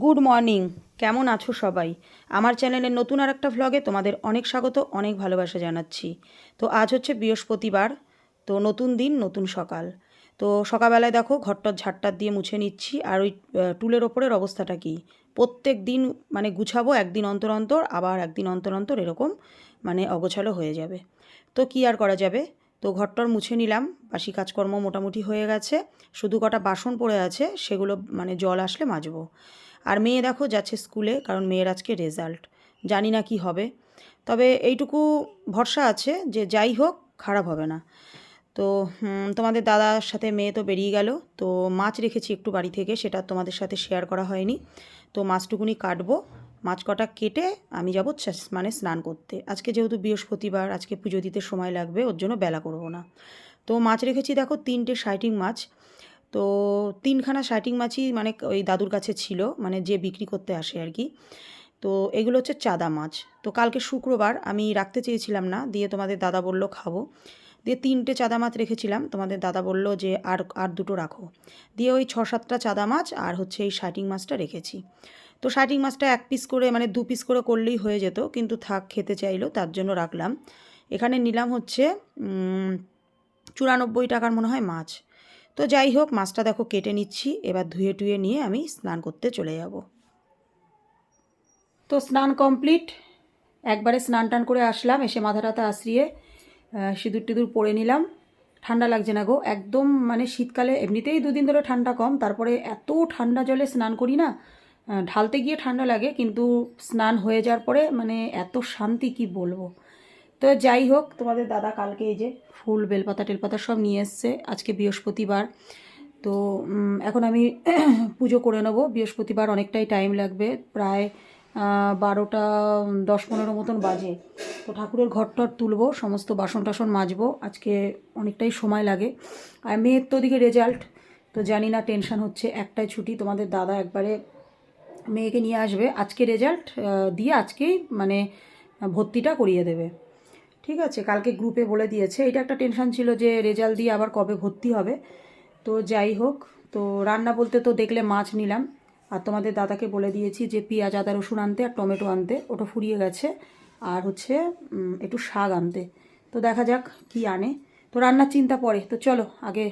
Good morning. কেমন আছো সবাই? আমার চ্যানেলের নতুন আর একটা ভ্লগে তোমাদের অনেক স্বাগত, অনেক ভালোবাসা জানাচ্ছি। তো আজ হচ্ছে বৃহস্পতিবার, তো নতুন দিন, নতুন সকাল। তো সকালবেলায় দেখো ঘরটর ঝাড়টার দিয়ে মুছে নিচ্ছি, আর ওই টুলের ওপরের অবস্থাটা কি? প্রত্যেক দিন মানে গুছাবো, একদিন অন্তর অন্তর, আবার একদিন অন্তর অন্তর এরকম মানে অগোছালো হয়ে যাবে। তো কি আর করা যাবে? তো ঘরটর মুছে নিলাম, বাসি কাজকর্ম মোটামুটি হয়ে গেছে, শুধু কটা বাসন পড়ে আছে, সেগুলো মানে জল আসলে মাজবো। আর মেয়ে দেখো যাচ্ছে স্কুলে, কারণ মেয়ের আজকে রেজাল্ট জানি না কি হবে। তবে এইটুকু ভরসা আছে যে যাই হোক, খারাপ হবে না। তো তোমাদের দাদার সাথে মেয়ে তো বেরিয়ে গেল। তো মাছ রেখেছি একটু বাড়ি থেকে, সেটা তোমাদের সাথে শেয়ার করা হয়নি। তো মাছটুকুনি কাটবো। মাছ কটা কেটে আমি যাব মানে স্নান করতে। আজকে যেহেতু বৃহস্পতিবার, আজকে পুজো দিতে সময় লাগবে, ওর জন্য বেলা করব না। তো মাছ রেখেছি দেখো তিনটে শাইটিং মাছ। তো তিনখানা শাইটিং মাছই মানে ওই দাদুর কাছে ছিল মানে যে বিক্রি করতে আসে আর কি। তো এগুলো হচ্ছে চাদা মাছ। তো কালকে শুক্রবার আমি রাখতে চেয়েছিলাম না, দিয়ে তোমাদের দাদা বলল খাব। দিয়ে তিনটে চাদা মাছ রেখেছিলাম, তোমাদের দাদা বলল যে আর আর দুটো রাখো। দিয়ে ওই ছ সাতটা চাদা মাছ আর হচ্ছে এই শাইটিং মাছটা রেখেছি। তো শাইটিং মাছটা এক পিস করে মানে দু পিস করে করলেই হয়ে যেত, কিন্তু থাক, খেতে চাইলো, তার জন্য রাখলাম। এখানে নিলাম হচ্ছে চুরানব্বই টাকার মনে হয় মাছ। তো যাই হোক, মাছটা দেখো কেটে নিচ্ছি। এবার ধুয়ে টুয়ে নিয়ে আমি স্নান করতে চলে যাব। তো স্নান কমপ্লিট। একবারে স্নান টান করে আসলাম, এসে মাথা টাথা আশ্রিয়ে সিঁদুর টিঁদুর পরে নিলাম। ঠান্ডা লাগছে না গো। একদম মানে শীতকালে এমনিতেই দুদিন ধরে ঠান্ডা কম, তারপরে এত ঠান্ডা জলে স্নান করি না ঢালতে গিয়ে ঠান্ডা লাগে, কিন্তু স্নান হয়ে যাওয়ার পরে মানে এত শান্তি কি বলব? তো যাই হোক, তোমাদের দাদা কালকে এই যে ফুল, বেলপাতা, টেলপাতা সব নিয়ে এসছে। আজকে বৃহস্পতিবার। তো এখন আমি পুজো করে নেব। বৃহস্পতিবার অনেকটাই টাইম লাগবে। প্রায় বারোটা, দশ পনেরো মতন বাজে। তো ঠাকুরের ঘরটর তুলবো, সমস্ত বাসন টাসন মাজবো। আজকে অনেকটাই সময় লাগে। আর মেয়ের তো ওদিকে রেজাল্ট তো জানি না টেনশন হচ্ছে। একটাই ছুটি। তোমাদের দাদা একবারে মেয়েকে নিয়ে আসবে। আজকে রেজাল্ট দিয়ে আজকেই মানে ভর্তিটা করিয়ে দেবে। ঠিক আছে, কালকে গ্রুপে বলে দিয়েছে। এটা একটা টেনশন ছিল যে রেজাল্ট দিয়ে আবার কবে ভর্তি হবে। তো যাই হোক, তো রান্না বলতে তো দেখলে মাছ নিলাম। আর তোমাদের দাদাকে বলে দিয়েছি যে পেঁয়াজ, আদা, রসুন আনতে আর টমেটো আনতে। ওটা ফুরিয়ে গেছে। আর হচ্ছে একটু শাক আনতে। তো দেখা যাক কি আনে। তো রান্নার চিন্তা পড়ে। তো চলো, আগে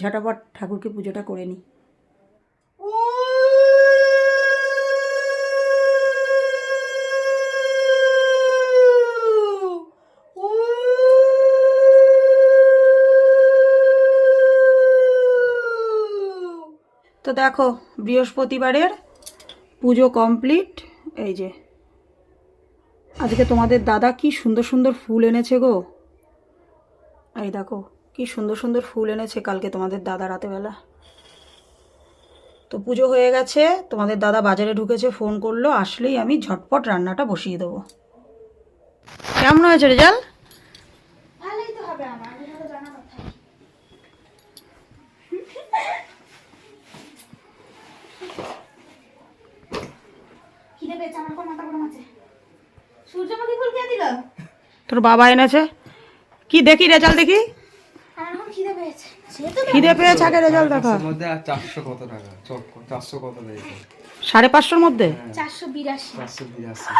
ঝাঁটাপট ঠাকুরকে পুজোটা করে নিই। তো দেখো, বৃহস্পতিবারের পুজো কমপ্লিট। এই যে, আজকে তোমাদের দাদা কি সুন্দর সুন্দর ফুল এনেছে গো। এই দেখো, কি সুন্দর সুন্দর ফুল এনেছে কালকে তোমাদের দাদা রাতেবেলা। তো পুজো হয়ে গেছে, তোমাদের দাদা বাজারে ঢুকেছে, ফোন করল, আসলেই আমি ঝটপট রান্নাটা বসিয়ে দেবো। কেমন হয়েছে রেজাল্ট ভালোই তো হবে আমার আমি তো জানা কথা খিদে পেয়েছে আমার কোন মাথা গরম আছে। সূর্যমুখী ফুল কে দিল? তোর বাবা এনেছে। কি দেখি রেজাল্ট দেখি? খিদে পেয়েছে। সে খিদে পেয়েছে আগে রেজাল্ট দেখা। মধ্যে আর চারশো কত টাকা? চারশো কত দেখো? সাড়ে পাঁচশোর মধ্যে? চারশো বিরাশি। চারশো বিরাশি।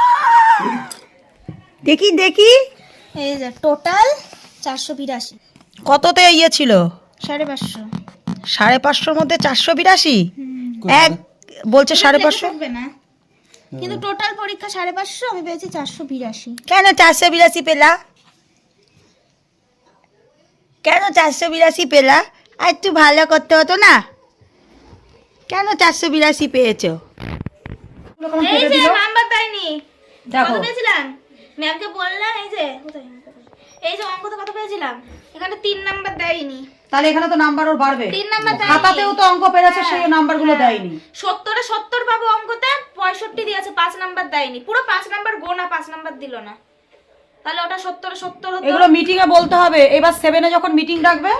দেখি দেখি। এই যে টোটাল চারশো বিরাশি। কততে ইয়ে ছিল? সাড়ে পাঁচশো। সাড়ে পাঁচশোর মধ্যে চারশো বিরাশি? এক বলছে সাড়ে পাঁচশো। না। কিন্তু টোটাল পরীক্ষা সাড়ে পাঁচশো আমি পেয়েছি চারশো বিরাশি। কেন চারশো বিরাশি পেলা? কেন চারশো বিরাশি পেলা? আর একটু ভালো করতে হতো না? কেন চারশো বিরাশি পেয়েছ? এই যে নাম্বার দেয়নি দেখো। ম্যামকে বললাম এই যে কোথায়? এই যে অঙ্ক তো কত পেয়েছিলাম? এখানে তিন নাম্বার দেয়নি। তাহলে এখানে তো নাম্বার ওর বাড়বে। তিন নাম্বার দেয়নি। খাতাতেও তো অঙ্ক পেরেছে সেই নাম্বারগুলো দেয়নি। সত্তরে সত্তর পাবো অঙ্কতে পঁয়ষট্টি দিয়েছে পাঁচ নাম্বার দেয়নি। পুরো পাঁচ নাম্বার গোনা পাঁচ নাম্বার দিল না। তাহলে ওটা সত্তরে সত্তর হতো। এগুলো মিটিং এ বলতে হবে। এবার সেভেনে যখন মিটিং ডাকবে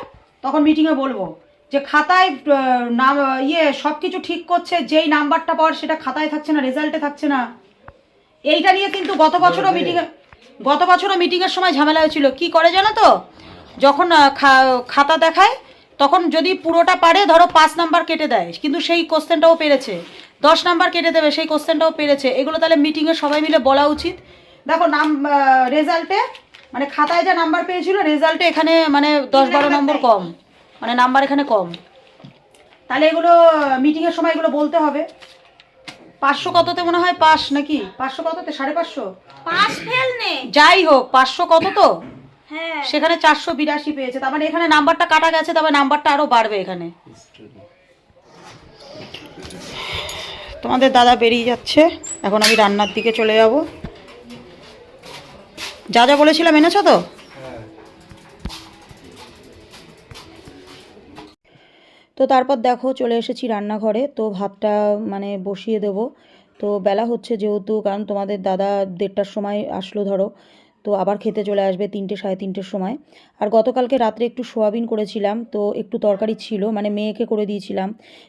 তখন মিটিং এ বলব যে খাতায় নাম ইয়ে সব কিছু ঠিক করছে যেই নাম্বারটা পাওয়ার সেটা খাতায় থাকছে না রেজাল্টে থাকছে না। এইটা নিয়ে কিন্তু গত বছরও মিটিং গত বছরও মিটিংয়ের সময় ঝামেলা হয়েছিল। কি করে জানো তো? যখন খাতা দেখায় তখন যদি পুরোটা পারে ধরো পাঁচ নাম্বার কেটে দেয় কিন্তু সেই কোশ্চেনটাও পেরেছে। দশ নাম্বার কেটে দেবে সেই কোশ্চেনটাও পেরেছে। এগুলো তাহলে মিটিংয়ে সবাই মিলে বলা উচিত। দেখো নাম রেজাল্টে মানে খাতায় যা নাম্বার পেয়েছিল রেজাল্টে এখানে মানে দশ বারো নম্বর কম। মানে নাম্বার এখানে কম। তাহলে এগুলো মিটিংয়ের সময় এগুলো বলতে হবে। পাঁচশো কততে মনে হয় পাস নাকি? পাঁচশো কততে? সাড়ে পাঁচশো? পাস ফেল নে। যাই হোক পাঁচশো কত তো? হ্যাঁ। সেখানে চারশো বিরাশি পেয়েছে তার মানে এখানে নাম্বারটা কাটা গেছে তবে নাম্বারটা আরও বাড়বে এখানে। তোমাদের দাদা বেরিয়ে যাচ্ছে এখন আমি রান্নার দিকে চলে যাব। যা যা বলেছিলাম এনেছো তো? তো তারপর দেখো চলে এসেছি রান্নাঘরে, তো ভাতটা মানে বসিয়ে দেব। তো বেলা হচ্ছে যেহেতু, কারণ তোমাদের দাদা দেড়টার সময় আসলো ধরো, তো আবার খেতে চলে আসবে তিনটে, সাড়ে তিনটের সময়। আর গতকালকে রাত্রে একটু সোয়াবিন করেছিলাম, তো একটু তরকারি ছিল মানে মেয়েকে করে দিয়েছিলাম।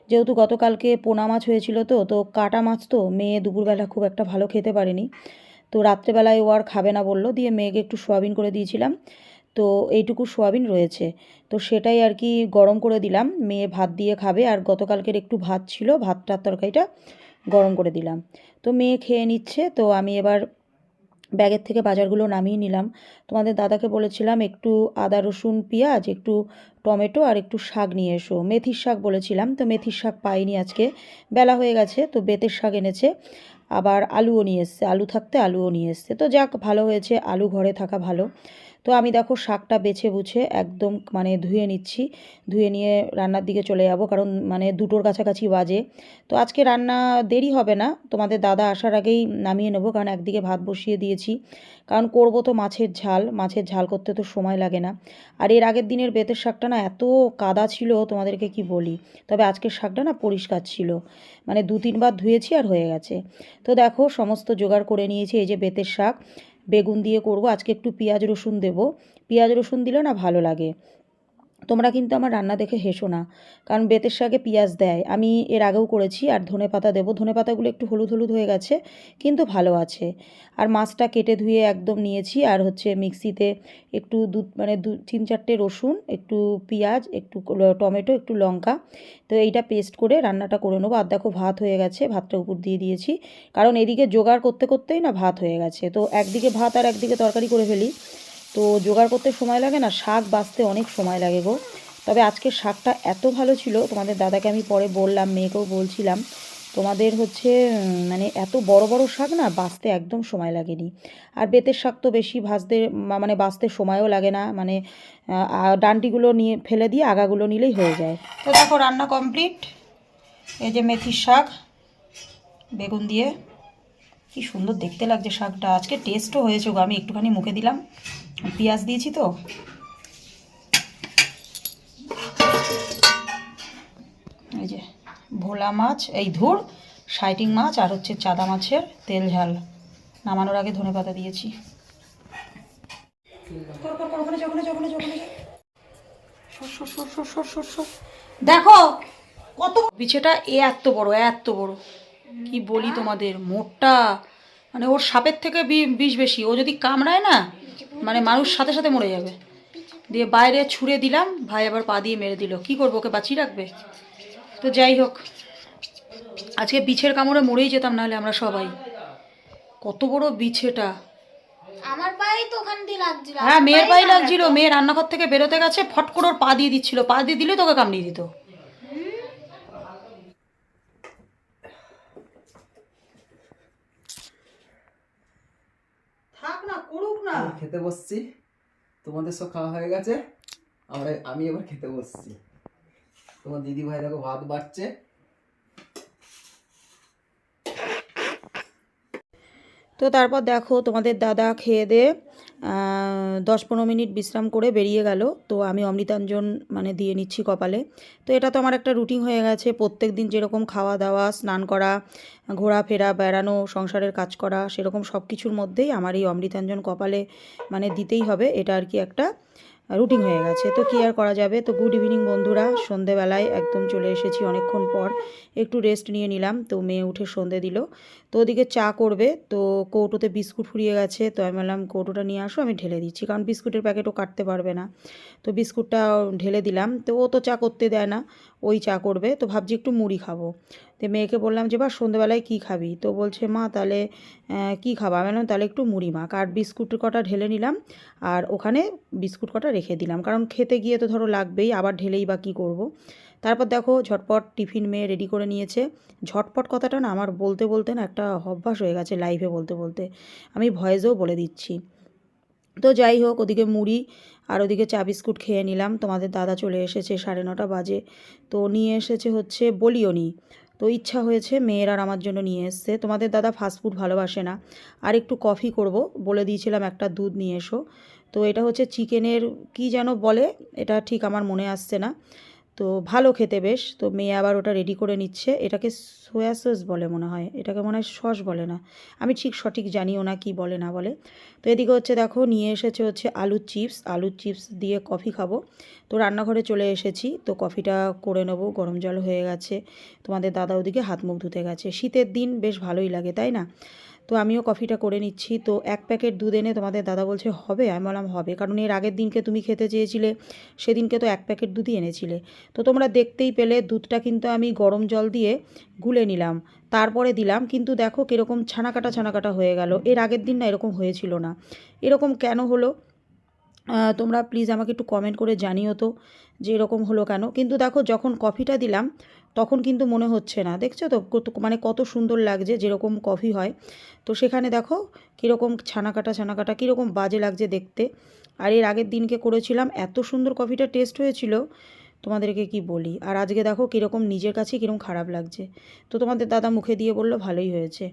যেহেতু গতকালকে পোনা মাছ হয়েছিল তো তো কাটা মাছ তো মেয়ে দুপুরবেলা খুব একটা ভালো খেতে পারেনি। তো রাত্রেবেলায় ও আর খাবে না বলল, দিয়ে মেয়েকে একটু সোয়াবিন করে দিয়েছিলাম। তো এইটুকু সোয়াবিন রয়েছে। তো সেটাই আর কি গরম করে দিলাম। মেয়ে ভাত দিয়ে খাবে আর গতকালকের একটু ভাত ছিল, ভাতটার তরকারিটা গরম করে দিলাম। তো মেয়ে খেয়ে নিচ্ছে, তো আমি এবার ব্যাগের থেকে বাজারগুলো নামিয়ে নিলাম। তোমাদের দাদাকে বলেছিলাম একটু আদা, রসুন, পেঁয়াজ, একটু টমেটো আর একটু শাক নিয়ে এসো। মেথির শাক বলেছিলাম, তো মেথির শাক পাইনি আজকে। বেলা হয়ে গেছে, তো বেতের শাক এনেছে। আবার আলুও নিয়ে এসছে, আলু থাকতে আলুও নিয়ে এসছে। তো যাক, ভালো হয়েছে, আলু ঘরে থাকা ভালো। তো আমি দেখো শাকটা বেছে বুছে একদম মানে ধুয়ে নিচ্ছি, ধুয়ে নিয়ে রান্নার দিকে চলে যাব কারণ মানে দুটোর কাছাকাছি বাজে। তো আজকে রান্না দেরি হবে না, তোমাদের দাদা আসার আগেই নামিয়ে নেব কারণ একদিকে ভাত বসিয়ে দিয়েছি। কারণ করব তো মাছের ঝাল মাছের ঝাল করতে তো সময় লাগে না। আর এর আগের দিনের বেতের শাকটা না এত কাদা ছিল, তোমাদেরকে কি বলি? তবে আজকের শাকটা না পরিষ্কার ছিল। মানে দু তিনবার ধুয়েছি আর হয়ে গেছে। তো দেখো সমস্ত জোগাড় করে নিয়েছি, এই যে বেতের শাক। বেগুন দিয়ে করব। আজকে একটু পেঁয়াজ রসুন দেব। পেঁয়াজ রসুন দিলে না ভালো লাগে। তোমরা কিন্তু আমার রান্না দেখে হেসো না, কারণ বেতের শাকে পেঁয়াজ দেয়। আমি এর আগেও করেছি, আর ধনে পাতা দেবো। ধনে পাতাগুলো একটু হলুদ হলুদ হয়ে গেছে, কিন্তু ভালো আছে। আর মাছটা কেটে ধুয়ে একদম নিয়েছি, আর হচ্ছে মিক্সিতে একটু দু মানে দু, তিন চারটে রসুন, একটু পেঁয়াজ, একটু টমেটো, একটু লঙ্কা, তো এইটা পেস্ট করে রান্নাটা করে নেব। আর দেখো ভাত হয়ে গেছে, ভাতটা উপর দিয়ে দিয়েছি, কারণ এদিকে জোগাড় করতে করতেই না ভাত হয়ে গেছে। তো একদিকে ভাত আর একদিকে তরকারি করে ফেলি। তো জোগাড় করতে সময় লাগে না, শাক বাছতে অনেক সময় লাগে গো। তবে আজকে শাকটা এত ভালো ছিল, তোমাদের দাদাকে আমি পরে বললাম, মেয়েকেও বলছিলাম, তোমাদের হচ্ছে মানে এত বড় বড় শাক না বাছতে একদম সময় লাগেনি। আর বেতের শাক তো বেশি ভাজতে মানে বাছতে সময়ও লাগে না মানে ডান্ডিগুলো নিয়ে ফেলে দিয়ে আগাগুলো নিলেই হয়ে যায়। তো দেখো রান্না কমপ্লিট, এই যে মেথির শাক, বেগুন দিয়ে। কি সুন্দর দেখতে লাগছে শাকটা, আজকে টেস্টও হয়েছে গো, আমি একটুখানি মুখে দিলাম। পেঁয়াজ দিয়েছি তো। এই যে ভোলা মাছ, এই ধুর, সাইটিং মাছ আর হচ্ছে চাদা মাছের তেল ঝাল। নামানোর আগে ধনে পাতা দিয়েছি। দেখো, কত বিছেটা এ এত বড় এত বড়। কি বলি তোমাদের, মোটটা মানে ওর সাপের থেকে বিষ বেশি। ও যদি কামড়ায় না মানে মানুষ সাথে সাথে মরে যাবে। দিয়ে বাইরে ছুঁড়ে দিলাম ভাই আবার পা দিয়ে মেরে দিল। কি করব ওকে বাঁচিয়ে রাখবে? তো যাই হোক আজকে বিছের কামড়ে মরেই যেতাম নাহলে আমরা সবাই। কত বড় বিছেটা আমার পায়েই তো ওখান দিয়ে লাগছিল হ্যাঁ মেয়ের পায়ে লাগছিল। মেয়ে রান্নাঘর থেকে বেরোতে গেছে ফট করে ওর পা দিয়ে দিচ্ছিল। পা দিয়ে দিলে তোকে কামড়িয়ে দিত থাক না? আমি খেতে বসছি। তোমাদের সব খাওয়া হয়ে গেছে। আমরা আমি এবার খেতে বসছি। তোমার দিদি ভাই দেখো ভাত বাড়ছে। তো তারপর দেখো তোমাদের দাদা খেয়ে দিয়ে দশ পনেরো মিনিট বিশ্রাম করে বেরিয়ে গেল। তো আমি অমৃতাঞ্জন মানে দিয়ে নিচ্ছি কপালে। তো এটা তো আমার একটা রুটিন হয়ে গেছে। প্রত্যেক দিন যেরকম খাওয়া দাওয়া, স্নান করা, ঘোরাফেরা, বেড়ানো, সংসারের কাজ করা, সেরকম সব কিছুর মধ্যেই আমার এই অমৃতাঞ্জন কপালে মানে দিতেই হবে। এটা আর কি একটা রুটিন হয়ে গেছে। তো কী আর করা যাবে? তো গুড ইভিনিং বন্ধুরা। সন্ধেবেলায় একদম চলে এসেছি অনেকক্ষণ পর। একটু রেস্ট নিয়ে নিলাম। তো মেয়ে উঠে সন্ধে দিল। তো ওদিকে চা করবে। তো কৌটোতে বিস্কুট ফুরিয়ে গেছে। তো আমি বললাম, কৌটোটা নিয়ে আসো, আমি ঢেলে দিচ্ছি। কারণ বিস্কুটের প্যাকেটও কাটতে পারবে না। তো বিস্কুটটা ঢেলে দিলাম। তো ও তো চা করতে দেয় না, ওই চা করবে। তো ভাবছি একটু মুড়ি খাব। তো মেয়েকে বললাম, যে বা, সন্ধেবেলায় কী খাবি? তো বলছে, মা, তাহলে কী খাব? আমি বললাম, তাহলে একটু মুড়ি মাখ আর বিস্কুট কটা ঢেলে নিলাম আর ওখানে বিস্কুট কটা রেখে দিলাম। কারণ খেতে গিয়ে তো ধরো লাগবেই, আবার ঢেলেই বা কী করব। তারপর দেখো ঝটপট টিফিন মেয়ে রেডি করে নিয়েছে। ঝটপট কথাটা না আমার বলতে বলতে না একটা অভ্যাস হয়ে গেছে লাইভে বলতে বলতে। আমি ভয়েসেও বলে দিচ্ছি। তো যাই হোক, ওদিকে মুড়ি আর ওদিকে চা বিস্কুট খেয়ে নিলাম। তোমাদের দাদা চলে এসেছে সাড়ে নটা বাজে। তো নিয়ে এসেছে হচ্ছে বলিওনি। তো ইচ্ছা হয়েছে মেয়ের আর আমার জন্য নিয়ে এসছে। তোমাদের দাদা ফাস্টফুড ভালোবাসে না। আর একটু কফি করব। বলে দিয়েছিলাম একটা দুধ নিয়ে এসো। তো এটা হচ্ছে চিকেনের কি যেন বলে? এটা ঠিক আমার মনে আসছে না। তো ভালো খেতে বেশ। তো মেয়ে আবার ওটা রেডি করে নিচ্ছে। এটাকে সোয়া সস বলে মনে হয়। এটাকে মনে হয় সস বলে না। আমি ঠিক সঠিক জানিও না কি বলে না বলে। তো এদিকে হচ্ছে দেখো, নিয়ে এসেছে হচ্ছে আলুর চিপস আলুর চিপস দিয়ে কফি খাব। তো রান্নাঘরে চলে এসেছি। তো কফিটা করে নেব। গরম জল হয়ে গেছে। তোমাদের দাদা ওদিকে হাত মুখ ধুতে গেছে। শীতের দিন বেশ ভালোই লাগে, তাই না? তো আমিও কফিটা করে নিচ্ছি। তো এক প্যাকেট দুধ এনে তোমাদের দাদা বলছে, হবে? আমি বললাম, হবে। কারণ এর আগের দিনকে তুমি খেতে চেয়েছিলে, সেদিনকে তো এক প্যাকেট দুধই এনেছিলে। তো তোমরা দেখতেই পেলে, দুধটা কিন্তু আমি গরম জল দিয়ে গুলে নিলাম। তারপরে দিলাম, কিন্তু দেখো কীরকম ছানা কাটা ছানা কাটা হয়ে গেল। এর আগের দিন না এরকম হয়েছিল না। এরকম কেন হলো? তোমরা প্লিজ আমাকে একটু কমেন্ট করে জানিও তো, যে এরকম হলো কেন? কিন্তু দেখো, যখন কফিটা দিলাম তখন কিন্তু মনে হচ্ছে না। দেখছ তো? মানে কত সুন্দর লাগছে যেরকম কফি হয়। তো সেখানে দেখো কীরকম ছানা কাটা ছানা কাটা কীরকম বাজে লাগছে দেখতে। আর এর আগের দিনকে করেছিলাম, এত সুন্দর কফিটা টেস্ট হয়েছিল। তোমাদেরকে কি বলি? আর আজকে দেখো কীরকম নিজের কাছে কীরকম খারাপ লাগছে। তো তোমাদের দাদা মুখে দিয়ে বলল, ভালোই হয়েছে।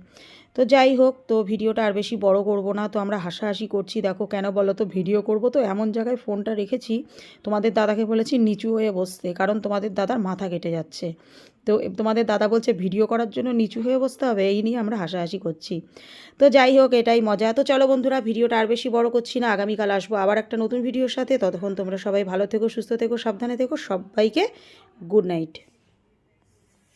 তো যাই হোক, তো ভিডিওটা আর বেশি বড় করব না, তো আমরা হাসাহাসি করছি। দেখো কেন বলো তো, ভিডিও করব। তো এমন জায়গায় ফোনটা রেখেছি, তোমাদের দাদাকে বলেছি নিচু হয়ে বসতে, কারণ তোমাদের দাদার মাথা কেটে যাচ্ছে। তো তোমাদের দাদা বলছে, ভিডিও করার জন্য নিচু হয়ে বসতে হবে, এই নিয়ে আমরা হাসাহাসি করছি। তো যাই হোক, এটাই মজা। তো চলো বন্ধুরা, ভিডিওটা আর বেশি বড় করছি না, আগামীকাল আসব আবার একটা নতুন ভিডিওর সাথে। ততক্ষণ তোমরা সবাই ভালো থেকো, সুস্থ থেকো, সাবধানে থেকো, সবাইকে গুড নাইট।